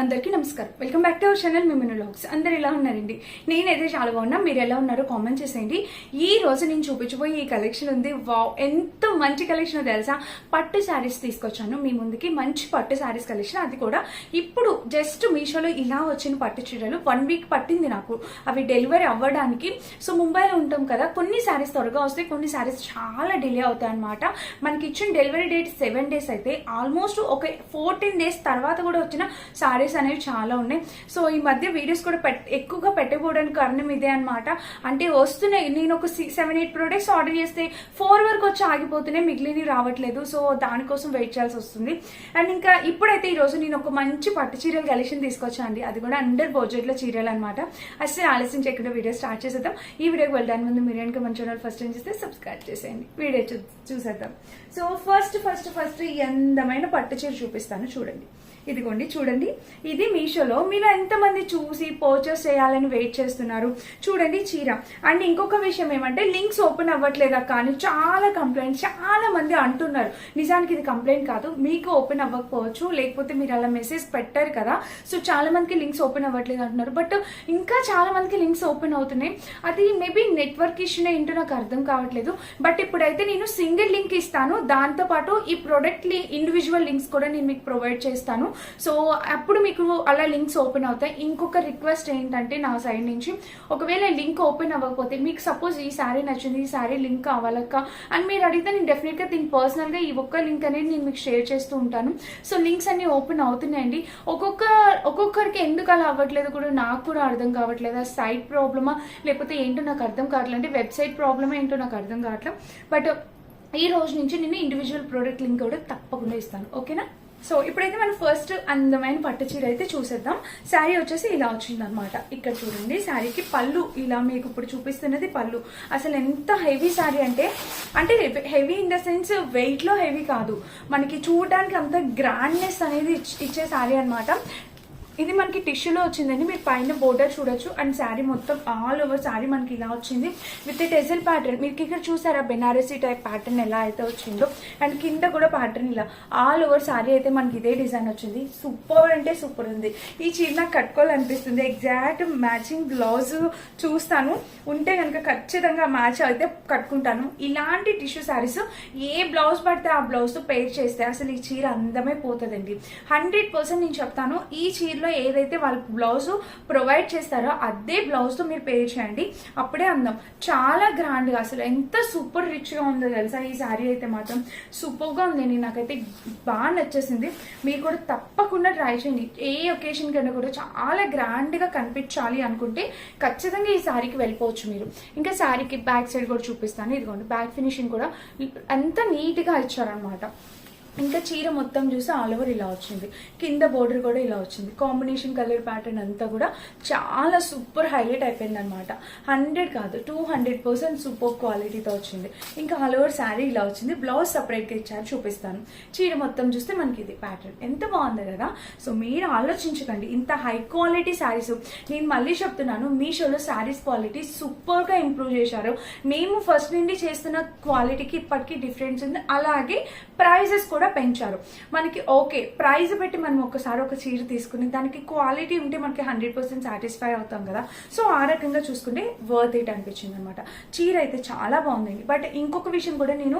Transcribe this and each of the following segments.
అందరికీ నమస్కారం. Welcome back to our channel మిమ్మల్ని లాగ్స్ అందరు ఎలా ఉన్నారండి? నేనైతే చాలా బాగున్నా. మీరు ఎలా ఉన్నారో కామెంట్ చేసేయండి. ఈ రోజు నేను చూపించబోయే ఈ కలెక్షన్ ఉంది. వావ్ ఎంత మంచి కలెక్షన్ తెలుసా? పట్టు శారీస్ తీసుకొచ్చాను. మీ ముందుకి మంచి పట్టు శారీస్ కలెక్షన్ అది కూడా ఇప్పుడు జస్ట్ మీషోలో ఇలా వచ్చిన పట్టు చీరలు. వన్ వీక్ పట్టింది నాకు. అవి డెలివరీ అవ్వడానికి. సో ముంబైలో ఉంటాం కదా. కొన్ని శారీస్ త్వరగా వస్తాయి. కొన్ని శారీస్ చాలా డిలే అవుతాయి అనమాట మనకి ఇచ్చిన డెలివరీ డేట్ సెవెన్ డేస్ అయితే ఆల్మోస్ట్ ఒక ఫోర్టీన్ డేస్ తర్వాత కూడా వచ్చిన సారీస్ అనేవి చాలా ఉన్నాయి. సో ఈ మధ్య వీడియోస్ కూడా పెట్ ఎక్కువగా పెట్టకపోవడానికి కారణం ఇదే అనమాట అంటే వస్తున్నాయి. నేను ఒక సెవెన్ ఎయిట్ ప్రొడక్ట్స్ ఆర్డర్ చేస్తే ఫోర్ వరకు వచ్చి ఆగిపోతున్నాయి మిగిలినవి రావట్లేదు. సో దానికోసం వెయిట్ చేయాల్సి వస్తుంది. అండ్ ఇంకా ఇప్పుడైతే ఈ రోజు నేను ఒక మంచి పట్టు చీరల కలెక్షన్ తీసుకొచ్చాను అండి. అది కూడా అండర్ బడ్జెట్లో చీరలు అనమాట అసలు ఆలస్యం చేయకుండా వీడియో స్టార్ట్ చేసేద్దాం. ఈ వీడియోకి వెళ్ళడానికి ముందు మీరు కనుక మన ఛానల్ ఫస్ట్ టైం చేస్తే సబ్స్క్రైబ్ చేసేయండి. వీడియో చూసేద్దాం. సో ఫస్ట్ ఫస్ట్ ఫస్ట్ ఈ అందమైన పట్టు చీర చూపిస్తాను. చూడండి. ఇదిగోండి చూడండి. ఇది మీషోలో మీరు ఎంతమంది చూసి పర్చేస్ చేయాలని వెయిట్ చేస్తున్నారు? చూడండి చీర. అండ్ ఇంకొక విషయం ఏమంటే లింక్స్ ఓపెన్ అవ్వట్లేదా కానీ చాలా కంప్లైంట్ చాలా మంది అంటున్నారు. నిజానికి ఇది కంప్లైంట్ కాదు మీకు ఓపెన్ అవ్వకపోవచ్చు లేకపోతే మీరు అలా మెసేజ్ పెట్టారు కదా. సో చాలా మందికి లింక్స్ ఓపెన్ అవ్వట్లేదు అంటున్నారు. బట్ ఇంకా చాలా మందికి లింక్స్ ఓపెన్ అవుతున్నాయి. అది మేబీ నెట్వర్క్ ఇష్యూనే ఏంటో నాకు అర్థం కావట్లేదు. బట్ ఇప్పుడైతే నేను సింగిల్ లింక్ ఇస్తాను. దాంతో పాటు ఈ ప్రోడక్ట్ ఇండివిజువల్ లింక్స్ కూడా నేను మీకు ప్రొవైడ్ చేస్తాను. సో అప్పుడు మీకు అలా లింక్స్ ఓపెన్ అవుతాయి. ఇంకొక రిక్వెస్ట్ ఏంటంటే నా సైడ్ నుంచి ఒకవేళ లింక్ ఓపెన్ అవ్వకపోతే మీకు సపోజ్ ఈ శారీ నచ్చింది ఈ శారీ లింక్ కావాలక్క అండ్ మీరు అడిగితే నేను డెఫినెట్గా దీన్ని పర్సనల్గా ఈ ఒక్క లింక్ అనేది నేను మీకు షేర్ చేస్తూ ఉంటాను. సో లింక్స్ అన్ని ఓపెన్ అవుతున్నాయండి. ఒక్కొక్క ఒక్కొక్కరికి ఎందుకు అలా అవ్వట్లేదు కూడా నాకు కూడా అర్థం కావట్లేదు. ఆ సైట్ ప్రాబ్లమా లేకపోతే ఏంటో నాకు అర్థం కావట్లేదు. అంటే వెబ్సైట్ ప్రాబ్లమా ఏంటో నాకు అర్థం కావట్లేదు. బట్ ఈ రోజు నుంచి నేను ఇండివిజువల్ ప్రోడక్ట్ లింక్ కూడా తప్పకుండా ఇస్తాను. ఓకేనా? సో ఇప్పుడైతే మనం ఫస్ట్ అందమైన పట్టు చీర అయితే చూసేద్దాం. శారీ వచ్చేసి ఇలా వచ్చిందనమాట ఇక్కడ చూడండి శారీకి పళ్ళు ఇలా మీకు ఇప్పుడు చూపిస్తున్నది పళ్ళు. అసలు ఎంత హెవీ శారీ అంటే అంటే హెవీ ఇన్ ద సెన్స్ వెయిట్లో హెవీ కాదు. మనకి చూడడానికి అంత గ్రాండ్నెస్ అనేది ఇచ్చే శారీ అనమాట ఇది మనకి టిష్యూలో వచ్చిందండి. మీరు పైన బోర్డర్ చూడొచ్చు. అండ్ శారీ మొత్తం ఆల్ ఓవర్ శారీ మనకి ఇలా వచ్చింది. విత్ టెజల్ ప్యాటర్న్ మీకు ఇక్కడ చూసారా? బెనారసీ టైప్ ప్యాటర్న్ ఎలా అయితే వచ్చిందో. అండ్ కింద కూడా ప్యాటర్న్ ఇలా ఆల్ ఓవర్ శారీ అయితే మనకి ఇదే డిజైన్ వచ్చింది. సూపర్ అంటే సూపర్ ఉంది. ఈ చీర నాకు కట్టుకోవాలనిపిస్తుంది. ఎగ్జాక్ట్ మ్యాచింగ్ బ్లౌజ్ చూస్తాను. ఉంటే కనుక ఖచ్చితంగా మ్యాచ్ అయితే కట్టుకుంటాను. ఇలాంటి టిష్యూ శారీస్ ఏ బ్లౌజ్ పడితే ఆ బ్లౌజ్ పేర్ చేస్తే అసలు ఈ చీర అందమే పోతుందండి. హండ్రెడ్ పర్సెంట్ నేను చెప్తాను. ఈ చీరలో ఏదైతే వాళ్ళ బ్లౌజ్ ప్రొవైడ్ చేస్తారో అదే బ్లౌజ్తో మీరు పే చేయండి. అప్పుడే అందం. చాలా గ్రాండ్గా అసలు ఎంత సూపర్ రిచ్గా ఉందో తెలుసా ఈ శారీ అయితే మాత్రం. సూపర్గా ఉందండి నాకైతే బాగా నచ్చేసింది. మీరు కూడా తప్పకుండా ట్రై చేయండి. ఏ ఒకేషన్ కన్నా కూడా చాలా గ్రాండ్గా కనిపించాలి అనుకుంటే ఖచ్చితంగా ఈ శారీకి వెళ్ళిపోవచ్చు మీరు. ఇంకా శారీకి బ్యాక్ సైడ్ కూడా చూపిస్తాను. ఇదిగోండి బ్యాక్ ఫినిషింగ్ కూడా అంత నీట్గా ఇచ్చారనమాట ఇంకా చీర మొత్తం చూసి ఆల్ ఓవర్ ఇలా వచ్చింది. కింద బోర్డర్ కూడా ఇలా వచ్చింది. కాంబినేషన్ కలర్ ప్యాటర్న్ అంతా కూడా చాలా సూపర్ హైలైట్ అయిపోయింది అనమాట హండ్రెడ్ కాదు టూ హండ్రెడ్ పర్సెంట్ సూపర్ క్వాలిటీతో వచ్చింది. ఇంకా ఆల్ ఓవర్ శారీ ఇలా వచ్చింది. బ్లౌజ్ సపరేట్గా ఇచ్చారు చూపిస్తాను. చీర మొత్తం చూస్తే మనకి ఇది ప్యాటర్న్ ఎంత బాగుంది కదా? సో మీరు ఆలోచించకండి ఇంత హై క్వాలిటీ శారీస్ నేను మళ్ళీ చెప్తున్నాను మీషోలో శారీస్ క్వాలిటీ సూపర్గా ఇంప్రూవ్ చేశారు. మేము ఫస్ట్ నుండి చేస్తున్న క్వాలిటీకి ఇప్పటికీ డిఫరెన్స్ ఉంది. అలాగే ప్రైజెస్ కూడా పెంచారు. మనకి ఓకే ప్రైజ్ పెట్టి మనం ఒకసారి ఒక చీర తీసుకుని దానికి క్వాలిటీ ఉంటే మనకి హండ్రెడ్ పర్సెంట్ సాటిస్ఫై అవుతాం కదా. సో ఆ రకంగా చూసుకుంటే వర్త్ ఇట్ అనిపించింది అనమాట చీర అయితే చాలా బాగుందండి. బట్ ఇంకొక విషయం కూడా నేను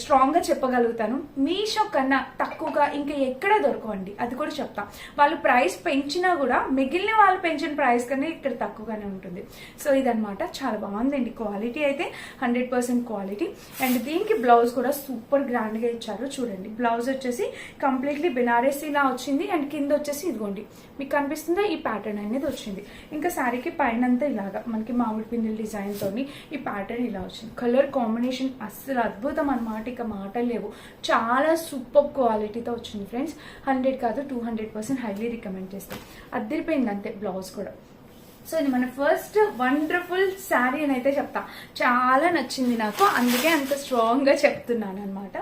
స్ట్రాంగ్గా చెప్పగలుగుతాను. మీషో కన్నా తక్కువగా ఇంకా ఎక్కడ దొరకవండి? అది కూడా చెప్తా. వాళ్ళు ప్రైస్ పెంచినా కూడా మిగిలిన వాళ్ళు పెంచిన ప్రైస్ కన్నా ఇక్కడ తక్కువగానే ఉంటుంది. సో ఇదనమాట. చాలా బాగుందండి క్వాలిటీ అయితే హండ్రెడ్ పర్సెంట్ క్వాలిటీ. అండ్ దీనికి బ్లౌజ్ కూడా సూపర్ గ్రాండ్గా ఇచ్చారు. ఇచ్చారు చూడండి. బ్లౌజ్ వచ్చేసి కంప్లీట్లీ బెనారసీ ఇలా వచ్చింది. అండ్ కింద వచ్చేసి ఇదిగోండి. మీకు కనిపిస్తుందా? ఈ ప్యాటర్న్ అనేది వచ్చింది. ఇంకా శారీకి పైన అంతా ఇలాగా మనకి మామిడి పిండిల డిజైన్ తోని ఈ ప్యాటర్న్ ఇలా వచ్చింది. కలర్ కాంబినేషన్ అస్సలు అద్భుతం అన్నమాట. ఇక మాటలు లేవు. చాలా సూపర్ క్వాలిటీతో వచ్చింది ఫ్రెండ్స్ హండ్రెడ్ కాదు two hundred percent highly recommend చేస్తాం. అద్దరిపోయింది అంతే బ్లౌజ్ కూడా. సో ఇది మన ఫస్ట్ వండర్ఫుల్ శారీ అని అయితే చెప్తా. చాలా నచ్చింది నాకు. అందుకే అంత స్ట్రాంగ్గా చెప్తున్నాను అనమాట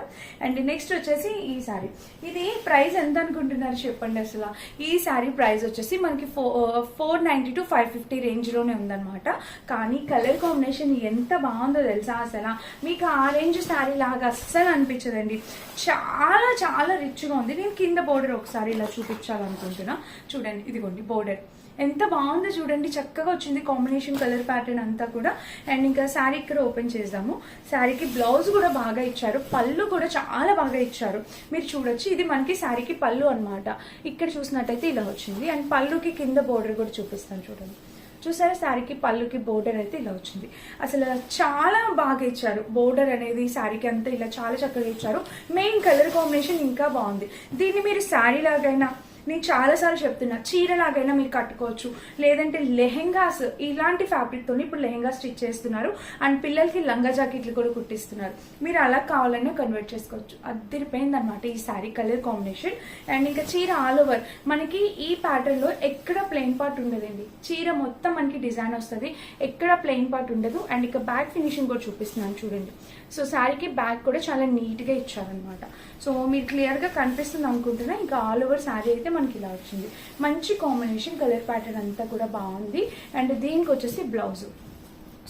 అండ్ నెక్స్ట్ వచ్చేసి ఈ శారీ ఇది ప్రైస్ ఎంత అనుకుంటున్నారు చెప్పండి అసలు? ఈ శారీ ప్రైస్ వచ్చేసి మనకి four ninety to five fifty రేంజ్లోనే ఉందన్నమాట. కానీ కలర్ కాంబినేషన్ ఎంత బాగుందో తెలుసా అసలు? మీకు ఆ రేంజ్ శారీ లాగా అస్సలు అనిపించదండి. చాలా చాలా రిచ్గా ఉంది. నేను కింద బోర్డర్ ఒకసారి ఇలా చూపించాలనుకుంటున్నా. చూడండి ఇదిగోండి బోర్డర్ ఎంత బాగుందో చూడండి చక్కగా వచ్చింది కాంబినేషన్ కలర్ ప్యాటర్న్ అంతా కూడా. అండ్ ఇంకా శారీ ఇక్కడ ఓపెన్ చేద్దాము. శారీకి బ్లౌజ్ కూడా బాగా ఇచ్చారు. పళ్ళు కూడా చాలా బాగా ఇచ్చారు. మీరు చూడొచ్చు. ఇది మనకి శారీకి పళ్ళు అన్నమాట. ఇక్కడ చూసినట్టయితే ఇలా వచ్చింది. అండ్ పళ్ళుకి కింద బోర్డర్ కూడా చూపిస్తాను చూడండి. చూసారా? శారీకి పళ్ళుకి బోర్డర్ అయితే ఇలా వచ్చింది. అసలు చాలా బాగా ఇచ్చారు. బోర్డర్ అనేది శారీకి అంతా ఇలా చాలా చక్కగా ఇచ్చారు. మెయిన్ కలర్ కాంబినేషన్ ఇంకా బాగుంది. దీన్ని మీరు శారీ లాగైనా నేను చాలాసార్లు చెప్తున్నా చీరలాగైనా మీరు కట్టుకోవచ్చు. లేదంటే లెహెంగాస్ ఇలాంటి ఫ్యాబ్రిక్ తోని ఇప్పుడు లెహెంగా స్టిచ్ చేస్తున్నారు. అండ్ పిల్లలకి లంగా జాకెట్లు కూడా కుట్టిస్తున్నారు. మీరు అలా కావాలన్నా కన్వర్ట్ చేసుకోవచ్చు. అదిరిపోయింది అనమాట ఈ శారీ కలర్ కాంబినేషన్ అండ్ ఇంకా చీర ఆల్ ఓవర్ మనకి ఈ ప్యాటర్న్లో ఎక్కడ ప్లెయిన్ పార్ట్ ఉండదండి. చీర మొత్తం మనకి డిజైన్ వస్తుంది. ఎక్కడ ప్లెయిన్ పార్ట్ ఉండదు. అండ్ ఇక బ్యాక్ ఫినిషింగ్ కూడా చూపిస్తున్నాను చూడండి. సో శారీకి బ్యాక్ కూడా చాలా నీట్గా ఇచ్చారనమాట సో మీరు క్లియర్గా కనిపిస్తుంది అనుకుంటున్నా. ఇంకా ఆల్ ఓవర్ శారీ అయితే మనకి ఇలా వచ్చింది. మంచి కాంబినేషన్ కలర్ ప్యాటర్న్ అంతా కూడా బాగుంది. అండ్ దీనికి వచ్చేసి బ్లౌజ్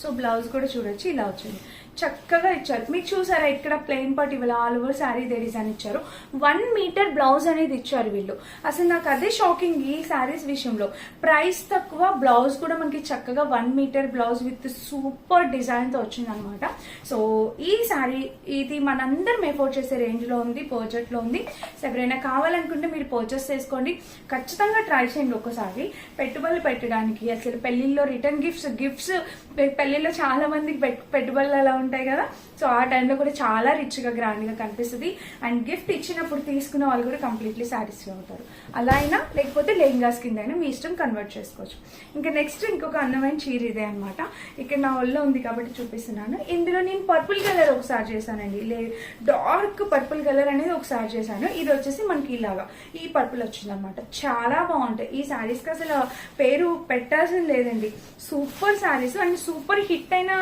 సో బ్లౌజ్ కూడా చూడొచ్చు ఇలా వచ్చింది. చక్కగా ఇచ్చారు. మీరు చూసారా ఇక్కడ ప్లెయిన్ పార్ట్ ఇవాళ ఆల్ ఓవర్ శారీ ఇదే అని ఇచ్చారు. వన్ మీటర్ బ్లౌజ్ అనేది ఇచ్చారు వీళ్ళు. అసలు నాకు అదే షాకింగ్ ఈ శారీస్ విషయంలో. ప్రైస్ తక్కువ బ్లౌజ్ కూడా మనకి చక్కగా one meter blouse with super డిజైన్తో వచ్చింది అనమాట సో ఈ శారీ ఇది మనందరం ఎఫోర్డ్ చేసే రేంజ్లో ఉంది బడ్జెట్లో ఉంది. సో ఎవరైనా కావాలనుకుంటే మీరు పర్చేస్ చేసుకోండి. ఖచ్చితంగా ట్రై చేయండి ఒకసారి పెట్టుబడులు పెట్టడానికి అసలు పెళ్ళిళ్ళలో రిటర్న్ గిఫ్ట్స్ గిఫ్ట్స్ పెళ్ళిలో చాలా మందికి పెట్- పెట్టుబడులు అలా ఉంటాయి కదా. సో ఆ టైంలో కూడా చాలా రిచ్గా గ్రాండ్గా కనిపిస్తుంది. అండ్ గిఫ్ట్ ఇచ్చినప్పుడు తీసుకున్న వాళ్ళు కూడా కంప్లీట్లీ సాటిస్ఫై అవుతారు. అలా అయినా లేకపోతే లెహంగాస్ కింద అయినా మీ ఇష్టం కన్వర్ట్ చేసుకోవచ్చు. ఇంకా నెక్స్ట్ ఇంకొక అందమైన చీర ఇదే అనమాట ఇక్కడ నా ఒళ్ళో ఉంది కాబట్టి చూపిస్తున్నాను. ఇందులో నేను పర్పుల్ కలర్ ఒకసారి చేశానండి. లే డార్క్ పర్పుల్ కలర్ అనేది ఒకసారి చేశాను. ఇది వచ్చేసి మనకి ఇలాగా. ఈ పర్పుల్ వచ్చింది అనమాట చాలా బాగుంటాయి. ఈ శారీస్కి అసలు పేరు పెట్టాల్సింది లేదండి. Super sarees. And super hit అయిన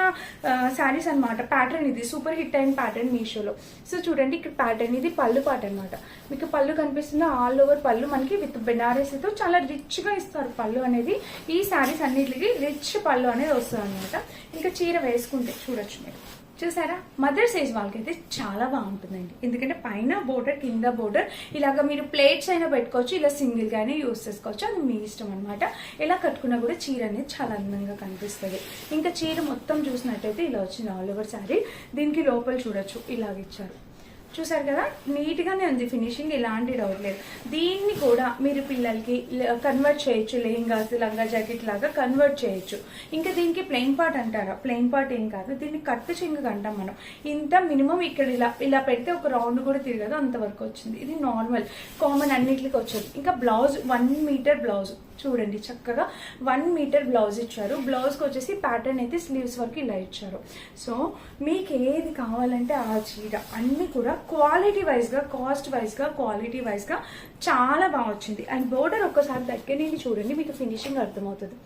శారీస్ అనమాట ప్యాటర్న్ ఇది. సూపర్ హిట్ అయిన ప్యాటర్న్ మీషోలో. సో చూడండి ఇక్కడ ప్యాటర్న్ ఇది పళ్ళు పాట అనమాట మీకు పళ్ళు కనిపిస్తుంది ఆల్ ఓవర్ పళ్ళు మనకి విత్ బెనారసీతో చాలా రిచ్గా ఇస్తారు పళ్ళు అనేది. ఈ శారీస్ అన్నిటికి రిచ్ పళ్ళు అనేది వస్తుంది అనమాట ఇంకా చీర వేసుకుంటే చూడొచ్చు మీరు. చూసారా? మదర్ సైజ్ వాళ్ళకైతే చాలా బాగుంటుందండి. ఎందుకంటే పైన బోర్డర్ కింద బోర్డర్ ఇలాగ మీరు ప్లేట్స్ అయినా పెట్టుకోవచ్చు ఇలా సింగిల్ గానే యూస్ చేసుకోవచ్చు. అది మీ ఇష్టం అనమాట ఇలా కట్టుకున్నా కూడా చీర అనేది చాలా అందంగా కనిపిస్తుంది. ఇంకా చీర మొత్తం చూసినట్టయితే ఇలా వచ్చింది ఆల్ ఓవర్ శారీ దీనికి లోపల చూడొచ్చు. ఇలాగ ఇచ్చారు. చూసారు కదా? నీట్గానే ఉంది ఫినిషింగ్ ఎలాంటి డౌట్ లేదు. దీన్ని కూడా మీరు పిల్లలకి కన్వర్ట్ చేయొచ్చు. లెహింగాస్ లంగా జాకెట్ లాగా కన్వర్ట్ చేయొచ్చు. ఇంకా దీనికి ప్లెయిన్ పార్ట్ అంటారా? ప్లెయిన్ పార్ట్ ఏం కాదు. దీన్ని కట్ చింగ అంటాం మనం. ఇంత మినిమం ఇక్కడ ఇలా ఇలా పెడితే ఒక రౌండ్ కూడా తిరగదు. అంతవరకు వచ్చింది. ఇది నార్మల్ కామన్ అన్నిటికీ వచ్చేది. ఇంకా బ్లౌజ్ వన్ మీటర్ బ్లౌజ్ చూడండి చక్కగా వన్ మీటర్ బ్లౌజ్ ఇచ్చారు. బ్లౌజ్కి వచ్చేసి ప్యాటర్న్ అయితే స్లీవ్స్ వరకు ఇలా ఇచ్చారు. సో మీకు ఏది కావాలంటే ఆ చీర అన్ని కూడా క్వాలిటీ వైజ్గా కాస్ట్ వైజ్గా క్వాలిటీ వైజ్గా చాలా బాగా వచ్చింది. అండ్ బోర్డర్ ఒక్కసారి దగ్గర నుండి చూడండి మీకు ఫినిషింగ్ అర్థమవుతుంది.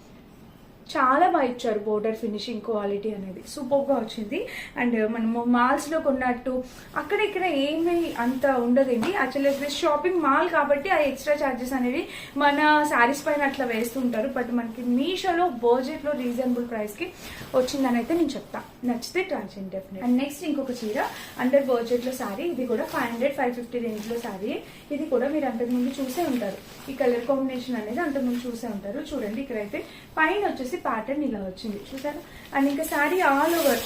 చాలా బాగా ఇచ్చారు బోర్డర్ ఫినిషింగ్ క్వాలిటీ అనేది. సూపర్గా వచ్చింది. అండ్ మనము మాల్స్లో కొన్నట్టు అక్కడ ఇక్కడ ఏమీ అంత ఉండదండి. యాక్చువల్లీ షాపింగ్ మాల్ కాబట్టి ఆ ఎక్స్ట్రా చార్జెస్ అనేవి మన శారీస్ పైన అట్లా వేస్తుంటారు. బట్ మనకి మీషోలో బడ్జెట్లో రీజనబుల్ ప్రైస్కి వచ్చిందని అయితే నేను చెప్తాను నచ్చితే ట్రై చేయండి డెఫినెట్ అండ్ నెక్స్ట్ ఇంకొక చీర అండర్ బడ్జెట్లో శారీ ఇది కూడా ఫైవ్ హండ్రెడ్ ఫైవ్ ఫిఫ్టీ రేంజ్లో శారీ ఇది కూడా మీరు అంతకుముందు చూసే ఉంటారు. ఈ కలర్ కాంబినేషన్ అనేది అంతకుముందు చూసే ఉంటారు. చూడండి ఇక్కడైతే పైన వచ్చేసి ప్యాటర్న్ ఇలా వచ్చింది. చూసారా? అండ్ ఇంకా శారీ ఆల్ ఓవర్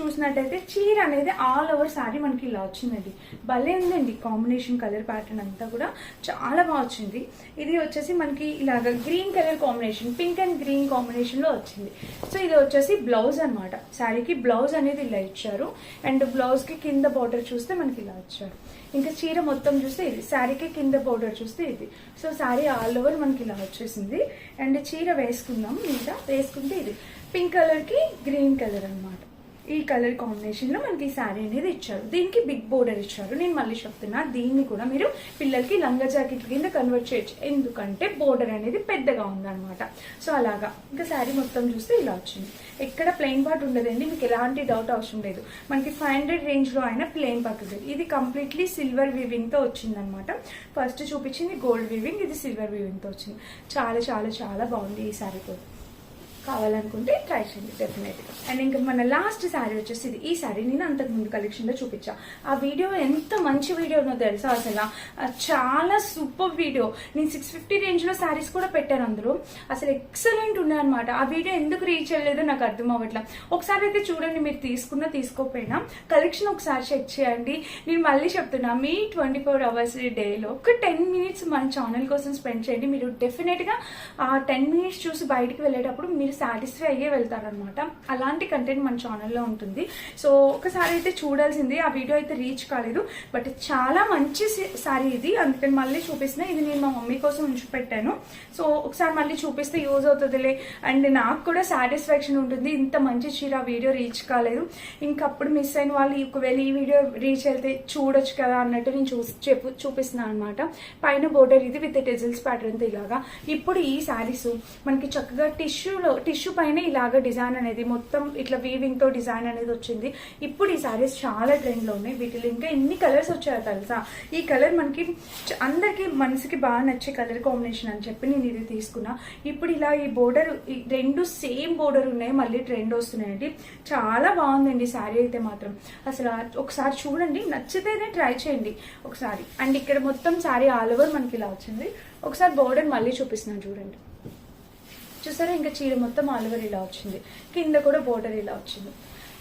చూసినట్టయితే చీర అనేది ఆల్ ఓవర్ శారీ మనకి ఇలా వచ్చిందండి. భలే ఉందండి కాంబినేషన్ కలర్ ప్యాటర్న్ అంతా కూడా. చాలా బాగా వచ్చింది. ఇది వచ్చేసి మనకి ఇలాగ green colour combination pink and green కాంబినేషన్లో వచ్చింది. సో ఇది వచ్చేసి బ్లౌజ్ అనమాట శారీకి బ్లౌజ్ అనేది ఇలా ఇచ్చారు. అండ్ బ్లౌజ్కి కింద బార్డర్ చూస్తే మనకి ఇలా ఇచ్చారు. ఇంకా చీర మొత్తం చూస్తే ఇది. శారీకి కింద బోర్డర్ చూస్తే ఇది. సో శారీ ఆల్ ఓవర్ మనకి ఇలా వచ్చేసింది. అండ్ చీర వేసుకుందాం. ఇంకా వేసుకుంటే ఇది. పింక్ కలర్కి గ్రీన్ కలర్ అన్నమాట. ఈ కలర్ కాంబినేషన్లో మనకి ఈ శారీ అనేది ఇచ్చారు. దీనికి బిగ్ బోర్డర్ ఇచ్చారు. నేను మళ్ళీ చెప్తున్నా దీన్ని కూడా మీరు పిల్లలకి లంగా జాకెట్ కింద కన్వర్ట్ చేయొచ్చు. ఎందుకంటే బోర్డర్ అనేది పెద్దగా ఉందన్నమాట. సో అలాగా. ఇంకా శారీ మొత్తం చూస్తే ఇలా వచ్చింది. ఎక్కడ ప్లెయిన్ పార్ట్ ఉండదండి. మీకు ఎలాంటి డౌట్ అవసరం లేదు. మనకి ఫైవ్ హండ్రెడ్ రేంజ్లో అయినా ప్లెయిన్ పార్ట్ ఇది కంప్లీట్లీ సిల్వర్ వివింగ్తో వచ్చిందనమాట ఫస్ట్ చూపించింది గోల్డ్ వివింగ్ ఇది సిల్వర్ వీవింగ్తో వచ్చింది. చాలా చాలా చాలా బాగుంది ఈ శారీ కూడా కావాలనుకుంటే ట్రై చేయండి డెఫినెట్గా అండ్ ఇంకా మన లాస్ట్ శారీ వచ్చేసి ఇది ఈ శారీ నేను అంతకు ముందు కలెక్షన్లో చూపించా. ఆ వీడియో ఎంత మంచి వీడియోనో తెలుసా అసలు? చాలా సూపర్ వీడియో నేను సిక్స్ ఫిఫ్టీ రేంజ్లో శారీస్ కూడా పెట్టాను అందులో. అసలు ఎక్సలెంట్ ఉన్నాయన్నమాట. ఆ వీడియో ఎందుకు రీచ్ అయ్యలేదో నాకు అర్థం అవ్వట్లా. ఒకసారి అయితే చూడండి మీరు తీసుకున్నా తీసుకోకపోయినా కలెక్షన్ ఒకసారి చెక్ చేయండి. నేను మళ్ళీ చెప్తున్నా మీ ట్వంటీ ఫోర్ అవర్స్ డేలో ఒక టెన్ మినిట్స్ మన ఛానల్ కోసం స్పెండ్ చేయండి. మీరు డెఫినెట్గా ఆ టెన్ మినిట్స్ చూసి బయటికి వెళ్ళేటప్పుడు మీరు సాటిస్ఫై అయ్యే వెళ్తారనమాట అలాంటి కంటెంట్ మన ఛానల్లో ఉంటుంది. సో ఒకసారి అయితే చూడాల్సింది ఆ వీడియో అయితే రీచ్ కాలేదు. బట్ చాలా మంచి సారీ ఇది. అందుకని మళ్ళీ చూపిస్తున్నా. ఇది నేను మా మమ్మీ కోసం ఉంచి పెట్టాను. సో ఒకసారి మళ్ళీ చూపిస్తే యూజ్ అవుతుందిలే. అండ్ నాకు కూడా సాటిస్ఫాక్షన్ ఉంటుంది. ఇంత మంచి చీర ఆ వీడియో రీచ్ కాలేదు. ఇంకప్పుడు మిస్ అయిన వాళ్ళు ఒకవేళ ఈ వీడియో రీచ్ అయితే చూడొచ్చు కదా అన్నట్టు నేను చూసి చెప్పు చూపిస్తున్నాను అనమాట పైన బోర్డర్ ఇది విత్ టెజిల్స్ ప్యాటర్న్తో ఇలాగా. ఇప్పుడు ఈ శారీస్ మనకి చక్కగా టిష్యూలో టిష్యూ పైన ఇలాగ డిజైన్ అనేది మొత్తం ఇట్లా వీవింగ్తో డిజైన్ అనేది వచ్చింది. ఇప్పుడు ఈ శారీస్ చాలా ట్రెండ్లో ఉన్నాయి. వీటిలో ఇంకా ఎన్ని కలర్స్ వచ్చాయో తెలుసా? ఈ కలర్ మనకి అందరికి మనసుకి బాగా నచ్చే కలర్ కాంబినేషన్ అని చెప్పి నేను ఇది తీసుకున్నా. ఇప్పుడు ఇలా ఈ బోర్డర్ ఈ రెండు సేమ్ బోర్డర్ ఉన్నాయి. మళ్ళీ ట్రెండ్ వస్తున్నాయండి. చాలా బాగుందండి శారీ అయితే మాత్రం. అసలు ఒకసారి చూడండి. నచ్చితేనే ట్రై చేయండి ఒకసారి. అండ్ ఇక్కడ మొత్తం శారీ ఆల్ ఓవర్ మనకి ఇలా వచ్చింది. ఒకసారి బోర్డర్ మళ్ళీ చూపిస్తున్నాను చూడండి. చూసారా? ఇంకా చీర మొత్తం ఆల్ ఓవర్ ఇలా వచ్చింది. కింద కూడా బోర్డర్ ఇలా వచ్చింది.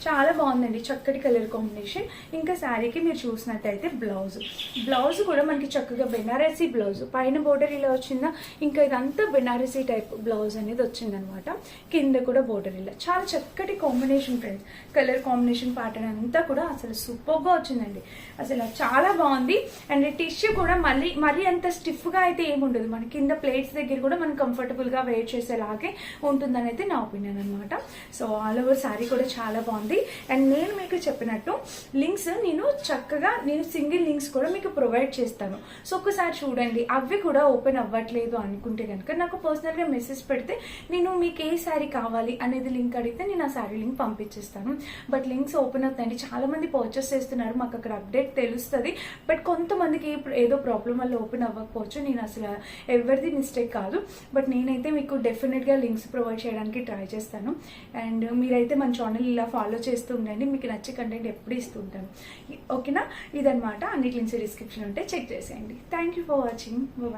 చాలా బాగుందండి చక్కటి కలర్ కాంబినేషన్. ఇంకా శారీకి మీరు చూసినట్టయితే బ్లౌజ్. బ్లౌజ్ కూడా మనకి చక్కగా బెనారసీ బ్లౌజ్. పైన బోర్డర్ ఇలా వచ్చిందా ఇంకా ఇదంతా బెనారసీ టైప్ బ్లౌజ్ అనేది వచ్చిందనమాట. కింద కూడా బోర్డర్ ఇలా. చాలా చక్కటి combination friends. Colour combination pattern అంతా కూడా అసలు సూపర్గా వచ్చిందండి. అసలు చాలా బాగుంది. అండ్ టిష్యూ కూడా మళ్ళీ మరీ అంత స్టిఫ్గా అయితే ఏముండదు మన కింద ప్లేట్స్ దగ్గర కూడా మనం కంఫర్టబుల్గా వెయిట్ చేసేలాగే ఉంటుందని అయితే నా ఒపీనియన్ అనమాట సో ఆల్ ఓవర్ శారీ కూడా చాలా బాగుంది. అండ్ నేను మీకు చెప్పినట్టు లింక్స్ నేను చక్కగా నేను సింగిల్ లింక్స్ కూడా మీకు ప్రొవైడ్ చేస్తాను. సో ఒకసారి చూడండి. అవి కూడా ఓపెన్ అవ్వట్లేదు అనుకుంటే కనుక నాకు పర్సనల్గా మెసేజ్ పెడితే నేను మీకు ఏ శారీ కావాలి అనేది లింక్ అడిగితే నేను ఆ శారీ లింక్ పంపించేస్తాను. బట్ లింక్స్ ఓపెన్ అవుతాయండి. చాలా మంది పర్చేస్ చేస్తున్నారు. మాకు అక్కడ అప్డేట్ తెలుస్తుంది. బట్ కొంతమందికి ఇప్పుడు ఏదో ప్రాబ్లం వల్ల ఓపెన్ అవ్వకపోవచ్చు. నేను అసలు ఎవరిది మిస్టేక్ కాదు. బట్ నేనైతే మీకు డెఫినెట్గా లింక్స్ ప్రొవైడ్ చేయడానికి ట్రై చేస్తాను. అండ్ మీరైతే మన ఛానల్ ఇలా ఫాలో చేస్తూ ఉండండి. మీకు నచ్చే కంటెంట్ ఎప్పుడు ఇస్తూ ఉంటాను ఓకేనా? ఇదనమాట అన్నిటి లింక్స్ డిస్క్రిప్షన్ ఉంటే చెక్ చేసేయండి. Thank you for watching bye